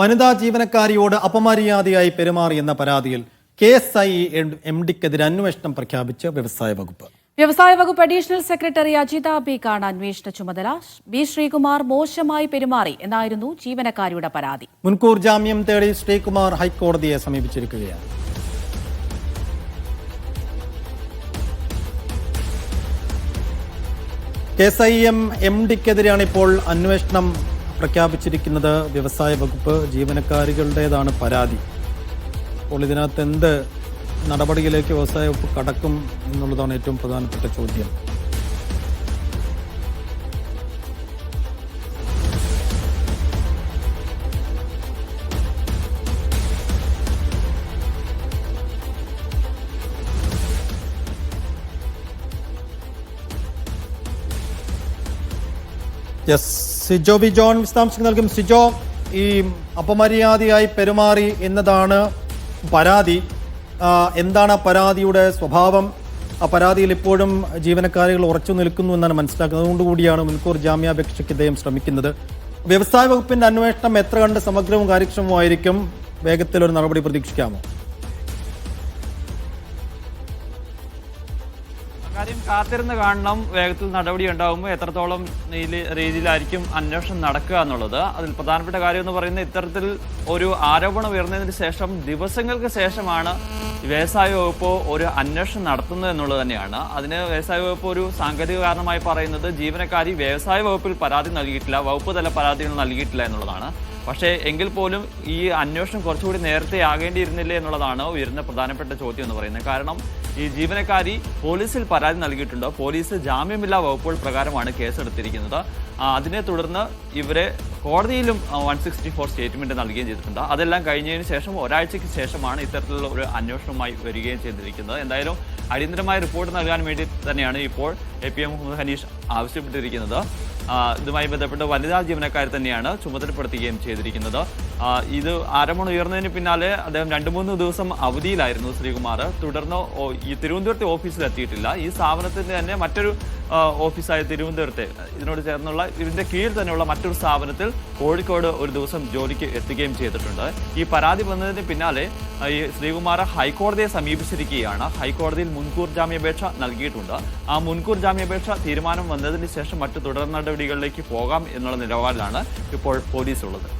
വനിതാ ജീവനക്കാരിയോട് അപമര്യാദയായി പെരുമാറിയെന്ന പരാതിയിൽ കെ എസ് ഐ എം ഡിക്കെതിരെ അന്വേഷണം പ്രഖ്യാപിച്ച് വ്യവസായ വകുപ്പ്. വ്യവസായ വകുപ്പ് അഡീഷണൽ സെക്രട്ടറി അജിത ബിക്കാണ് അന്വേഷണ ചുമതല. ബി ശ്രീകുമാർ മോശമായി പെരുമാറി എന്നായിരുന്നു ജീവനക്കാരിയുടെ പരാതി. മുൻകൂർ ജാമ്യം തേടി ശ്രീകുമാർ ഹൈക്കോടതിയെ സമീപിച്ചിരിക്കുകയാണ്. K S I M M ഡിക്കെതിരെയാണ് ഇപ്പോൾ അന്വേഷണം പ്രഖ്യാപിച്ചിരിക്കുന്നത് വ്യവസായ വകുപ്പ് ജീവനക്കാരികളുടേതാണ് പരാതി. അപ്പോൾ ഇതിനകത്ത് എന്ത് നടപടിയിലേക്ക് വ്യവസായ വകുപ്പ് കടക്കും എന്നുള്ളതാണ് ഏറ്റവും പ്രധാനപ്പെട്ട ചോദ്യം. യെസ്. സിജോ ബി ജോൺ വിശദാംശങ്ങൾ നൽകും. സിജോ ഈ അപമര്യാദയായി പെരുമാറി എന്നതാണ് പരാതി. എന്താണ് പരാതിയുടെ സ്വഭാവം? ആ പരാതിയിൽ ഇപ്പോഴും ജീവനക്കാരികൾ ഉറച്ചു നിൽക്കുന്നു എന്നാണ് മനസ്സിലാക്കുന്നത്. അതുകൊണ്ടുകൂടിയാണ് മുൻകൂർ ജാമ്യാപേക്ഷയ്ക്ക് ഇദ്ദേഹം ശ്രമിക്കുന്നത്. വ്യവസായ വകുപ്പിന്റെ അന്വേഷണം എത്ര കണ്ട് സമഗ്രവും കാര്യക്ഷമവുമായിരിക്കും? വേഗത്തിൽ ഒരു നടപടി പ്രതീക്ഷിക്കാമോ? കാര്യം കാത്തിരുന്ന് കാണണം. വേഗത്തിൽ നടപടി ഉണ്ടാകുമ്പോൾ എത്രത്തോളം രീതിയിലായിരിക്കും അന്വേഷണം നടക്കുക എന്നുള്ളത്. അതിൽ പ്രധാനപ്പെട്ട കാര്യം എന്ന് പറയുന്നത് ഇത്തരത്തിൽ ഒരു ആരോപണം ഉയർന്നതിന് ശേഷം ദിവസങ്ങൾക്ക് ശേഷമാണ് വ്യവസായ വകുപ്പ് ഒരു അന്വേഷണം നടത്തുന്നത് എന്നുള്ളത് തന്നെയാണ്. അതിന് വ്യവസായ വകുപ്പ് ഒരു സാങ്കേതിക കാരണമായി പറയുന്നത് ജീവനക്കാരി വ്യവസായ വകുപ്പിൽ പരാതി നൽകിയിട്ടില്ല. വകുപ്പ് തല പരാതികൾ നൽകിയിട്ടില്ല എന്നുള്ളതാണ്. പക്ഷേ എങ്കിൽ പോലും ഈ അന്വേഷണം കുറച്ചുകൂടി നേരത്തെ ആകേണ്ടിയിരുന്നില്ലേ എന്നുള്ളതാണ് ഉയരുന്ന പ്രധാനപ്പെട്ട ചോദ്യം എന്ന് പറയുന്നത്. കാരണം ഈ ജീവനക്കാരി പോലീസിൽ പരാതി നൽകിയിട്ടുണ്ട്. പോലീസ് ജാമ്യമില്ലാ വകുപ്പുകൾ പ്രകാരമാണ് കേസെടുത്തിരിക്കുന്നത്. അതിനെ തുടർന്ന് ഇവരെ കോടതിയിലും വൺ സിക്സ്റ്റി ഫോർ സ്റ്റേറ്റ്മെന്റ് നൽകുകയും ചെയ്തിട്ടുണ്ട്. അതെല്ലാം കഴിഞ്ഞതിന് ശേഷം ഒരാഴ്ചയ്ക്ക് ശേഷമാണ് ഇത്തരത്തിലുള്ള ഒരു അന്വേഷണവുമായി വരികയും ചെയ്തിരിക്കുന്നത്. എന്തായാലും അടിയന്തരമായ റിപ്പോർട്ട് നൽകാൻ വേണ്ടി തന്നെയാണ് ഇപ്പോൾ A P M Muhammad Hanish ആവശ്യപ്പെട്ടിരിക്കുന്നത്. ഇതുമായി ബന്ധപ്പെട്ട് വനിതാ ജീവനക്കാരെ തന്നെയാണ് ചുമതലപ്പെടുത്തുകയും ചെയ്തിരിക്കുന്നത്. ഇത് ആരംഭം ഉയർന്നതിന് പിന്നാലെ അദ്ദേഹം രണ്ട് മൂന്ന് ദിവസം അവധിയിലായിരുന്നു ശ്രീകുമാർ. തുടർന്ന് ഈ തിരുവനന്തപുരത്തെ ഓഫീസിൽ എത്തിയിട്ടില്ല. ഈ സ്ഥാപനത്തിന്റെ തന്നെ മറ്റൊരു ഓഫീസായ തിരുവനന്തപുരത്തെ ഇതിനോട് ചേർന്നുള്ള ഇതിന്റെ കീഴിൽ തന്നെയുള്ള മറ്റൊരു സ്ഥാപനത്തിൽ കോഴിക്കോട് ഒരു ദിവസം ജോലിക്ക് എത്തുകയും ചെയ്തിട്ടുണ്ട്. ഈ പരാതി വന്നതിന് പിന്നാലെ ഈ ശ്രീകുമാർ ഹൈക്കോടതിയെ സമീപിച്ചിരിക്കുകയാണ്. ഹൈക്കോടതിയിൽ മുൻകൂർ ജാമ്യാപേക്ഷ നൽകിയിട്ടുണ്ട്. ആ മുൻകൂർ ജാമ്യാപേക്ഷ തീരുമാനം വന്നതിന് ശേഷം മറ്റു തുടർ നടപടികളിലേക്ക് പോകാം എന്നുള്ള നിലപാടിലാണ് ഇപ്പോൾ പോലീസ് ഉള്ളത്